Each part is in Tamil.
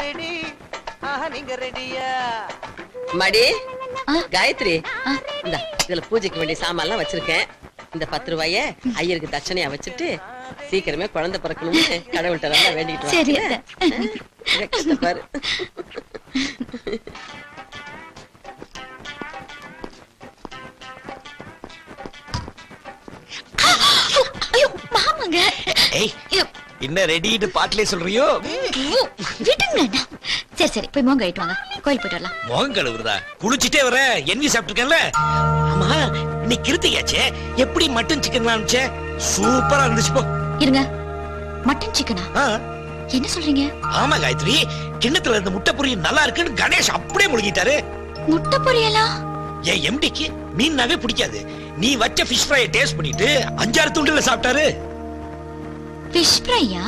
ரெடி ஆஹா நீங்க ரெடியா மடி. காயத்ரி. இந்த இதுல பூஜைக்கு வேண்டிய சாமான்லாம் வச்சிருக்கேன் இந்த பத்து ரூபாய ஐயருக்கு தட்சணையா வச்சுட்டு சீக்கிரமே குழந்தை பிறக்கணும்னு கடவுள்கிட்ட நல்லா வேண்டிட்டு வா. சரி, என்ன? அத்தை. வெக்கத்தை பாரு ஐயோ மாமாங்க என்ன ரெடிட்டு பாட்டிலே சொல்றியோ ஐயோ, விடுங்க அண்ணா. சரி சரி போய் மோங்க ஆயிட்டு வாங்க. கோயில் போயிட்டு வரலாம். முகம் கழுவுறதா? குளிச்சிட்டே வர என்வி சாப்பிட்டுருக்கேன்ல ஆமா நீ கிருத்தியாச்சே எப்படி மட்டன் சிக்கன் அனுப்பிச்ச? சூப்பரா இருந்துச்சு போ. இருங்க. மட்டன் சிக்கனா? என்ன சொல்றீங்க? ஆமா காயத்ரி. கிண்ணத்துல இருந்த முட்டை பொரியல் நல்லா இருக்குன்னு கணேஷ் அப்படியே முழுகிட்டாரு. முட்டை பொரியலா? என் எம்டிக்கு? மீன்னாவே பிடிக்காது. நீ வச்ச ஃபிஷ் ஃப்ரையை டேஸ்ட் பண்ணிட்டு அஞ்சாறு துண்டுல சாப்பிட்டாரு. ஃபிஷ் ஃப்ரையா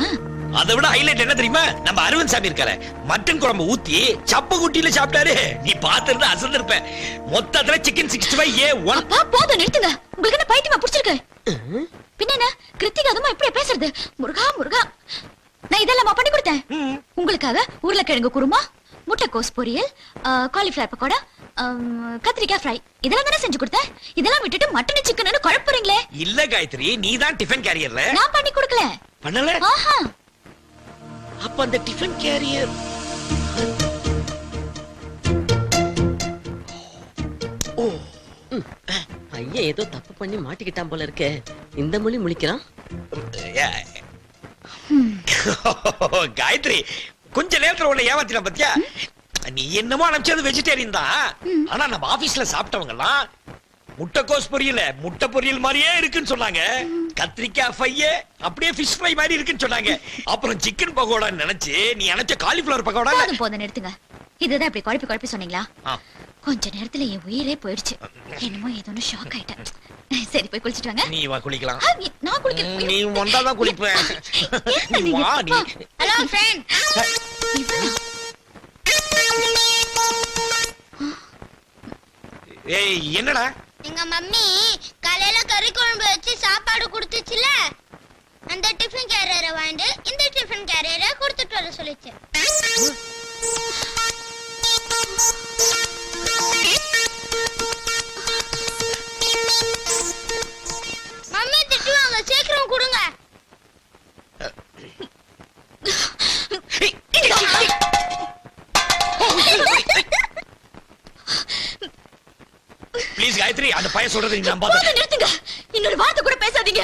அதை விட ஹைலைட் என்ன தெரியுமா? நம்ம அரவிந்த் சாமி இருக்காரு மட்டன் குழம்பு ஊத்தி சப்ப குட்டியில சாப்பிட்டாரு. நீ பாத்துருந்து அசந்திருப்ப. மொத்தத்துல chicken sixty five A one அப்பா போதும் நிறுத்துங்க. உங்களுக்கு என்ன பைத்தியமா பிடிச்சிருக்கு? பின்ன கிருத்திகா அதுமா இப்படி பேசுறது? முருகா முருகா. நான் இதெல்லாம் பண்ணி கொடுத்தேன். உங்களுக்காக உருளைக்கிழங்கு குருமா முட்டைக்கோஸ் பொரியல் காலிஃபிளவர் பக்கோடா கத்திரிக்காய் ஃப்ரை இதெல்லாம் தானே செஞ்சு கொடுத்தேன். இதெல்லாம் விட்டுட்டு மட்டன் சிக்கன் குழப்புறீங்களே. இல்ல காயத்ரி நீ தான் டிஃபன் கேரியர்ல நான் பண்ணி கொடுக்கல. பண்ணல? ஆஹா. அப்ப அந்த டிஃபன் கேரியர் ஐயா ஏதோ தப்பு பண்ணி மாட்டிக்கிட்டான் போல இருக்கே. இந்த மொழி முழிக்கிறான்? காயத்ரி கொஞ்ச நேரத்துல உன்னை ஏமாத்தின பத்தியா? நீ என்னமோ அனுப்பிச்சது வெஜிடேரியன் தான். ஆனா நம்ம ஆபீஸ்ல சாப்பிட்டவங்க எல்லாம் முட்டைக்கோஸ் பொரியல. முட்டை பொரியல் மாதிரியே இருக்குன்னு சொன்னாங்க. கத்திரிக்காய் ஃப்ரையே அப்படியே ஃபிஷ் ஃப்ரை மாதிரி இருக்குன்னு சொன்னாங்க. அப்புறம் சிக்கன் பகோடா நினைச்சு நீ நினைச்ச காலிஃபிளவர் பகோடா போதும் போதும் நிறுத்துங்க. இதுதான் இப்படி குழப்பி குழப்பி சொன்னீங்களா. கொஞ்ச நேரத்துல என் உயிரே போயிடுச்சு. என்னமோ ஏதோ ஷாக் ஆயிட்டேன். சரி போய் குளிச்சிட்டு வாங்க. நீ வா குளிக்கலாம். நீ- நான் குளிக்க நீ ஒன்றாதான் குளிப்ப என்ன நீங்க? வா நீ ஹலோ ஃப்ரெண்ட் ஏய் என்னடா? எங்க மம்மி காலையில கறி குழம்பு வச்சு சாப்பாடு கொடுத்துச்சுல? அந்த டிஃபன் கேரியரை வாங்கிட்டு இந்த டிஃபன் கேரியரை கொடுத்துட்டு வர சொல்லிச்சு. பையன் சொல்றது நீ போதும் நம்பாத நிறுத்துங்க. இன்னொரு வார்த்தை கூட பேசாதீங்க.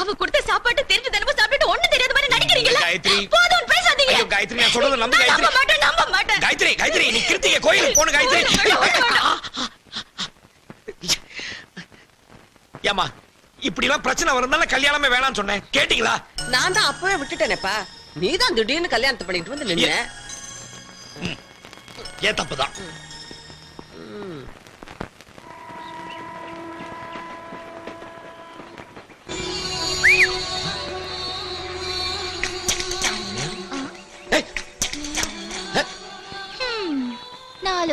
அவ கொடுத்த சாப்பாட்டு தெரிஞ்சு தினமும் சாப்பிட்டு ஒண்ணு தெரியாத மாதிரி நடிக்கிறீங்களா காயத்ரி. போதும் பேசாதீங்க. ஐயோ, காயத்ரி, நான் சொல்றதை நம்பு, நான் காயத்ரி. நம்ப மாட்டேன் நம்ப மாட்டேன். காயத்ரி காயத்ரி நீ கிருத்திகை கோயிலுக்கு போன காயத்ரி. ஏமா இப்படி எல்லாம் பிரச்சனை வரும்னால கல்யாணமே வேணாம்னு சொன்னேன். கேட்டீங்களா? நான் தான் அப்பவே விட்டுட்டேனேப்பா. நீ தான் திடீர்னு கல்யாணத்தை பண்ணிட்டு வந்து நின்ன. ஏன் தப்புதான்.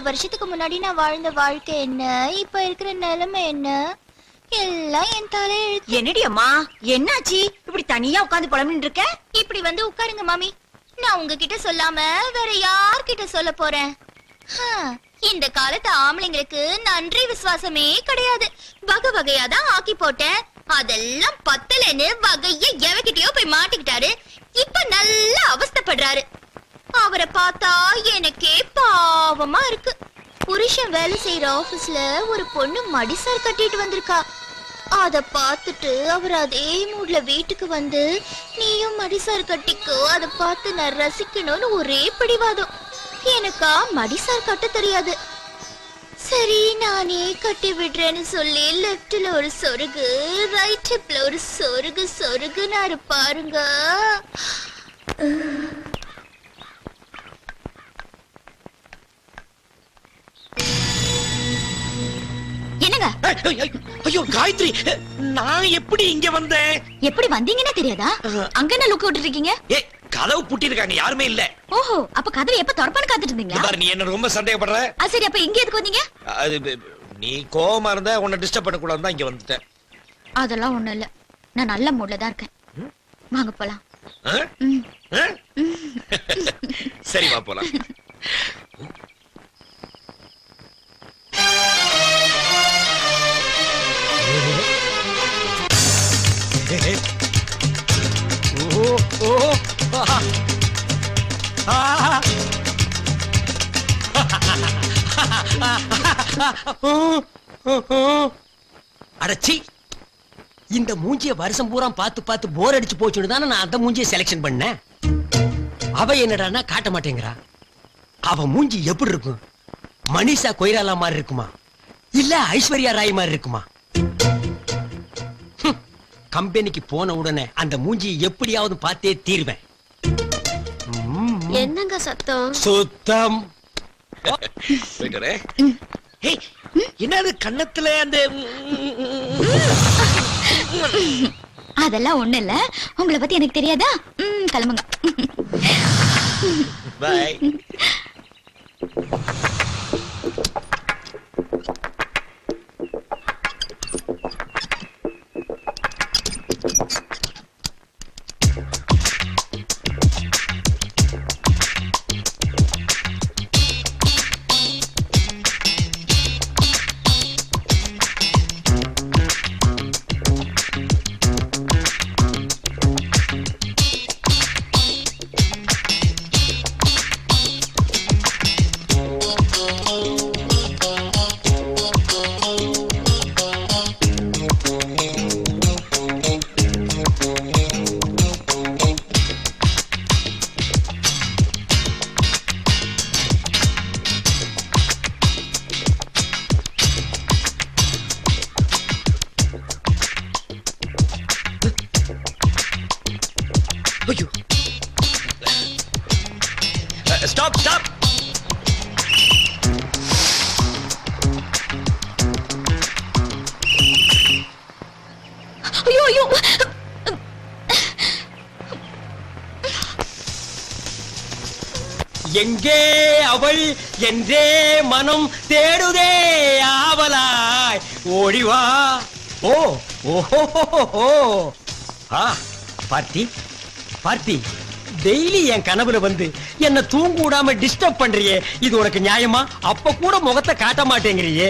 வருஷத்துக்கு முன்னாடி நான் வாழ்ந்த வாழ்க்கை என்ன? இப்ப இருக்கிற நிலைமை என்ன? எல்லாம் என் தலையெழுத்து என்னடி அம்மா? என்னாச்சு? இப்படி தனியா உட்கார்ந்து புலம்பின்னு இருக்க இப்படி வந்து உட்காருங்க மாமி. நான் உங்ககிட்ட சொல்லாம வேற யார்கிட்ட சொல்ல போறேன்? இந்த காலத்து ஆம்பளைங்களுக்கு நன்றி விசுவாசமே கிடையாது. வகை வகையா தான் ஆக்கி போட்டேன். அதெல்லாம் பத்தலன்னு வகைய எவகிட்டயோ போய் மாட்டிக்கிட்டாரு. இப்ப நல்லா அவஸ்தைப்படுறாரு. அவரை பார்த்தா எனக்கே பாவமா இருக்கு. புருஷன் வேலை செய்யற ஆபீஸ்ல ஒரு பொண்ணு மடிசார் கட்டிட்டு வந்திருக்கா. அத பார்த்துட்டு அவர் அதே மூட்ல வீட்டுக்கு வந்து நீயும் மடிசார் கட்டிக்கோ அத பார்த்து நான் ரசிக்கணும்னு ஒரே பிடிவாதம். எனக்கா மடிசார் கட்ட தெரியாது. சரி நானே கட்டி விடுறேன்னு சொல்லி லெஃப்ட்ல ஒரு சொருகு ரைட் ஹிப்ல ஒரு சொருகு சொருகுனாரு பாருங்க. ஐயோ காயத்ரி நான் எப்படி இங்க வந்தேன்? எப்படி வந்தீங்கன்னே தெரியாதா? அங்க என்ன லுக் விட்டு இருக்கீங்க ஏ கதவு பூட்டி இருக்காங்க யாருமே இல்ல. ஓஹோ அப்ப கதவை எப்ப திறப்பான்னு காத்துட்டு இங்க இருந்தீங்களா? பாரு நீ என்ன ரொம்ப சந்தேகப்படுற? சரி அப்ப இங்க எதுக்கு வந்தீங்க? அது நீ கோவமா இருந்தா உன்னை டிஸ்டர்ப் பண்ணக்கூடாது தான் இங்க வந்துட்டேன். அதெல்லாம் ஒண்ணும் இல்ல. நான் நல்ல மூட்ல தான் இருக்கேன். வாங்க போலாம்? சரி வா போலாம். அடச்சி இந்த மூஞ்சிய வருஷம் பூரா பார்த்து பார்த்து போர் அடிச்சு போச்சுன்னு தானே நான் அந்த மூஞ்சிய செலக்ஷன் பண்ணேன். அவ என்னடா காட்ட மாட்டேங்கிறா. அவ மூஞ்சி எப்படி இருக்கும்? மனிஷா கொய்ராலா மாதிரி இருக்குமா? இல்ல ஐஸ்வர்யா ராய் மாதிரி இருக்குமா? கம்பெனிக்கு போன உடனே அந்த மூஞ்சியை எப்படியாவது பார்த்தே தீர்வேன். என்னங்க சத்தம்? சுத்தம். போயிட்டு என்னது கன்னத்துல அந்த அதெல்லாம் ஒண்ணு இல்ல. உங்களை பத்தி எனக்கு தெரியாதா? ம், கிளம்புங்க. பாய் ஸ்டாப் ஸ்டாப் ஐயோ ஐயோ எங்கே அவள் என்றே மனம் தேடுதே ஆவலாய் ஓடிவா ஓ ஓஹோ பார்த்தி பார்த்தி டெய்லி என் கனவுல வந்து என்ன தூங்க விடாம டிஸ்டர்ப் பண்றியே. இது உனக்கு நியாயமா? அப்ப கூட முகத்தை காட்ட மாட்டேங்கிறியே.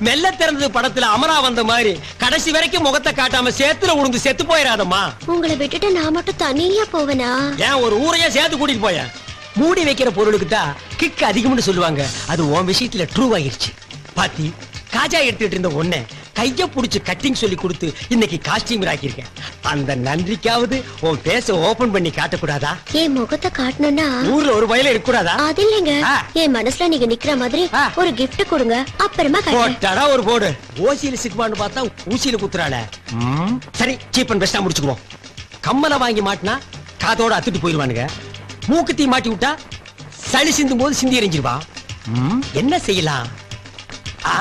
மெல்ல திறந்தது படத்துல அமரா வந்த மாதிரி கடைசி வரைக்கும் முகத்தை காட்டாம சேத்துல உழுந்து செத்து போயிடாதம்மா உங்களை விட்டுட்டு நான் மட்டும் தனியா போவனா? ஏன் ஒரு ஊரையே சேர்த்து கூட்டிட்டு போய? மூடி வைக்கிற பொருளுக்கு தான் கிக் அதிகம்னு சொல்லுவாங்க. அது உன் விஷயத்துல ட்ரூ ஆயிருச்சு பாத்தி காஜா எடுத்துட்டு இருந்த ஒன்ன கைய புடிச்சு கட்டிங் சொல்லி கொடுத்து இன்னைக்கு காஸ்டியூம் ஆக்கியிருக்கேன் அந்த நன்றிக்காவது உன் பேச ஓபன் பண்ணி காட்டக்கூடாதா? என் முகத்தை காட்டணும்னா ஊர்ல ஒரு வயல இருக்கக்கூடாதா? அது இல்லைங்க. என் மனசுல நீங்க நிக்கிற மாதிரி. ஒரு gift கொடுங்க. அப்புறமா போட்டாடா ஒரு போடு ஓசியில சிக்குவான்னு பார்த்தா ஊசியில குத்துறாள. ம், சரி சீப் அண்ட் பெஸ்டா முடிச்சுக்குவோம். கம்மலை வாங்கி மாட்டினா காதோட அத்துட்டு போயிருவானுங்க. மூக்குத்தி மாட்டி விட்டா சளி சிந்தும் போது சிந்தி எறிஞ்சிருவா ம், என்ன செய்யலாம்? ஆ.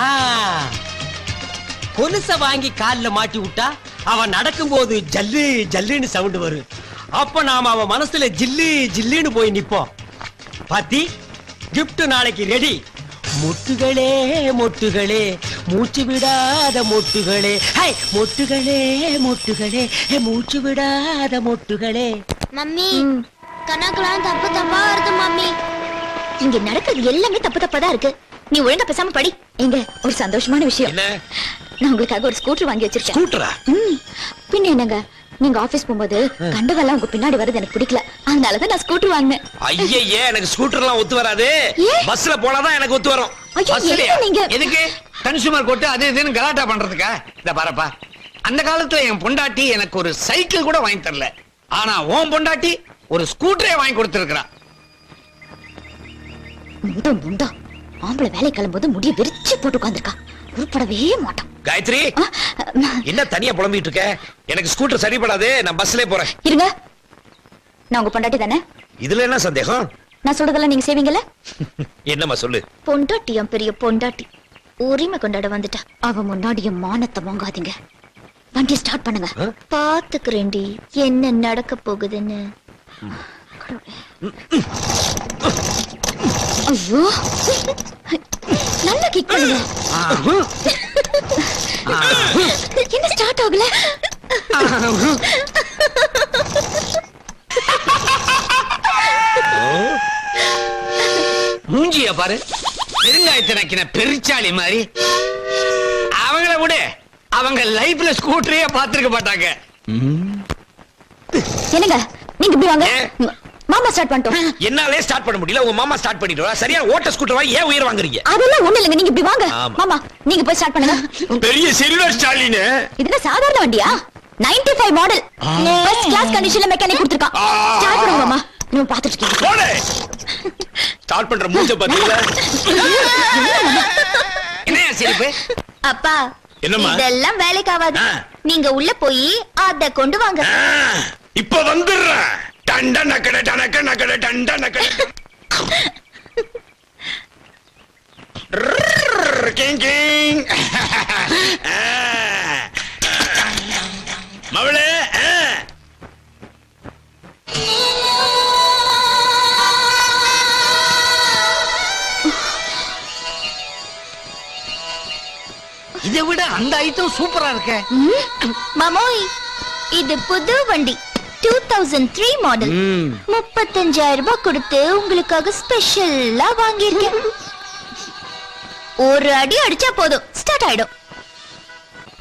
கொலுச வாங்கி கால்ல மாட்டி விட்டா அவன் நடக்கும்போது ஜல்லு ஜல்லுன்னு சவுண்ட் வரும். அப்ப நாம அவன் மனசுல ஜில்லு ஜில்லுன்னு போய் நிப்போம். பாத்தி gift நாளைக்கு ரெடி மொட்டுகளே மொட்டுகளே மூச்சு விடாத மொட்டுகளே. ஹை மொட்டுகளே மொட்டுகளே ஹே, மூச்சு விடாத மொட்டுகளே. மம்மி கணக்கெல்லாம் தப்பு தப்பா வருது மம்மி. இங்க நடக்கிறது எல்லாமே தப்பு தப்பா தான் இருக்கு. நீ ஒழுங்கா பேசாம படி. எங்க? ஒரு சந்தோஷமான விஷயம். என்ன? நான் உங்களுக்காக ஒரு ஸ்கூட்டர் வாங்கி வச்சிருக்கேன். ஸ்கூட்டரா பின்ன என்னங்க? நீங்க ஆபீஸ் போகும்போது கண்டதெல்லாம் உங்க பின்னாடி வரது எனக்கு பிடிக்கல. அதனாலதான் நான் ஸ்கூட்டர் வாங்கினேன். ஐயே எனக்கு ஸ்கூட்டர்லாம் ஒத்து வராது? பஸ்ல போனாதான் எனக்கு ஒத்து வரும். நீங்க? எதுக்கு? கன்சூமர் கோர்ட்டு அது இதுன்னு கலாட்டா பண்றதுக்கா? இந்த பாருப்பா. அந்த காலத்துல என் பொண்டாட்டி எனக்கு ஒரு சைக்கிள் கூட வாங்கி தரல. ஆனா உன் பொண்டாட்டி ஒரு ஸ்கூட்டரே வாங்கி கொடுத்திருக்கிறா. முண்டா முண்டா. ஆம்பளை வேலை கிளம்பும்போது முடிய விரிச்சு போட்டு உட்காந்துருக்கா உருப்படவே மாட்டான். காயத்ரி என்ன தனியா புலம்பிட்டு இருக்க? எனக்கு ஸ்கூட்டர் சரிப்படாது நான் பஸ்லயே போறேன். இருங்க. நான் உங்க பொண்டாட்டி தானே? இதுல என்ன சந்தேகம்? நான் சொல்றதெல்லாம் நீங்க செய்வீங்கல்ல? என்னம்மா சொல்லு? பொண்டாட்டி என் பெரிய பொண்டாட்டி. உரிமை கொண்டாட வந்துட்டா. அவ முன்னாடி என் மானத்தை வாங்காதீங்க. வண்டியை ஸ்டார்ட் பண்ணுங்க. பாத்துக்கிறேன்டி. என்ன நடக்க போகுதுன்னு. ஐயோ. நல்லா கிக் பண்ணுங்க என்ன ஸ்டார்ட் ஆகல? மூஞ்சிய பாரு. பெருங்காயத்தை நக்கின பெருச்சாளி மாதிரி. அவங்கள விட. அவங்க லைஃப்ல ஸ்கூட்டரே பாத்துருக்க மாட்டாங்க. என்னங்க? நீங்க இப்படி வாங்க. மாமா ஸ்டார்ட் பண்ணிட்டோம். என்னாலே ஸ்டார்ட் பண்ண முடியல. உங்க மாமா ஸ்டார்ட் பண்ணிடுவா சரியா? ஓட்ட ஸ்கூட்டர் வாங்கி ஏன் உயிர் வாங்குறீங்க? அதெல்லாம் ஒண்ணு இல்லைங்க. நீங்க இப்படி வாங்க. மாமா நீங்க போய் ஸ்டார்ட் பண்ணுங்க. பெரிய செல்வர் ஸ்டாலின். இது என்ன சாதாரண வண்டியா? 95 ஃபைவ் மாடல் ஃபர்ஸ்ட் கிளாஸ் கண்டிஷன்ல மெக்கானிக் கொடுத்துருக்கான். ஸ்டார்ட் பண்ணுங்க மாமா. நீங்க பாத்துட்டு இருக்கீங்க. ஸ்டார்ட் பண்ற மூஞ்ச பாத்தீங்களா? என்னையா சிரிப்பு? அப்பா என்னம்மா? இதெல்லாம் வேலைக்கு ஆகாது. நீங்க உள்ள போய் அத கொண்டு வாங்க. இப்ப வந்துடுறேன். டண்ட நக்கட டனக்க நக்கட டண்ட நக்கட. King, king. மவளே. இதை விட அந்த ஐட்டம் சூப்பரா இருக்கே. மாமோய் இது புது வண்டி. டூ தௌசண்ட் த்ரீ மாடல் முப்பத்தஞ்சாயிரம் ரூபாய் கொடுத்து உங்களுக்காக ஸ்பெஷலா வாங்கியிருக்கேன். ஒரு அடி அடிச்சா போதும். ஸ்டார்ட் ஆயிடும்.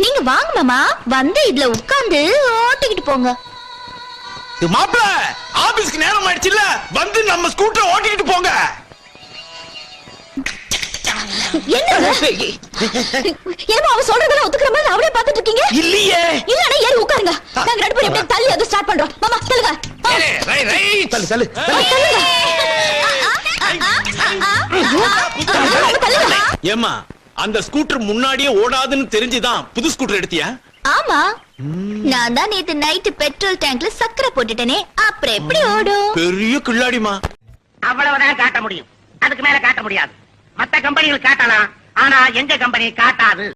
நீங்க வாங்க மாமா. வந்து இதுல உட்கார்ந்து ஓட்டிக்கிட்டு போங்க. மாப்பிள ஆபீஸ்க்கு நேரம் ஆயிடுச்சுல்ல? வந்து நம்ம ஸ்கூட்டர் ஓட்டிக்கிட்டு போங்க. என்னமோ அவன் சொல்றதெல்லாம் ஒத்துக்கிற மாதிரி அவளே பாத்துட்டு இருக்கீங்க இல்லையே இல்லனா ஏறி உட்காருங்க நாங்க ரெண்டு பேரும் எப்படியும் தள்ளி அது ஸ்டார்ட் பண்றோம் மாமா தள்ளுங்க ரை-. தள்ளு தள்ளு தள்ளுங்க ஏமா அந்த ஸ்கூட்டர் முன்னாடியே ஓடாதுன்னு தெரிஞ்சுதான் புது ஸ்கூட்டர் எடுத்தியா ஆமா நான் தான் நேத்து நைட்டு பெட்ரோல் டேங்க்ல சக்கரை போட்டுட்டேனே அப்புறம் எப்படி ஓடும் பெரிய கில்லாடிமா அவ்வளவுதான் காட்ட முடியும் அதுக்கு மேல காட்ட முடியாது மத்த கம்பெனிகள் காட்டலாம். ஆனா எங்க கம்பெனி காட்டாது.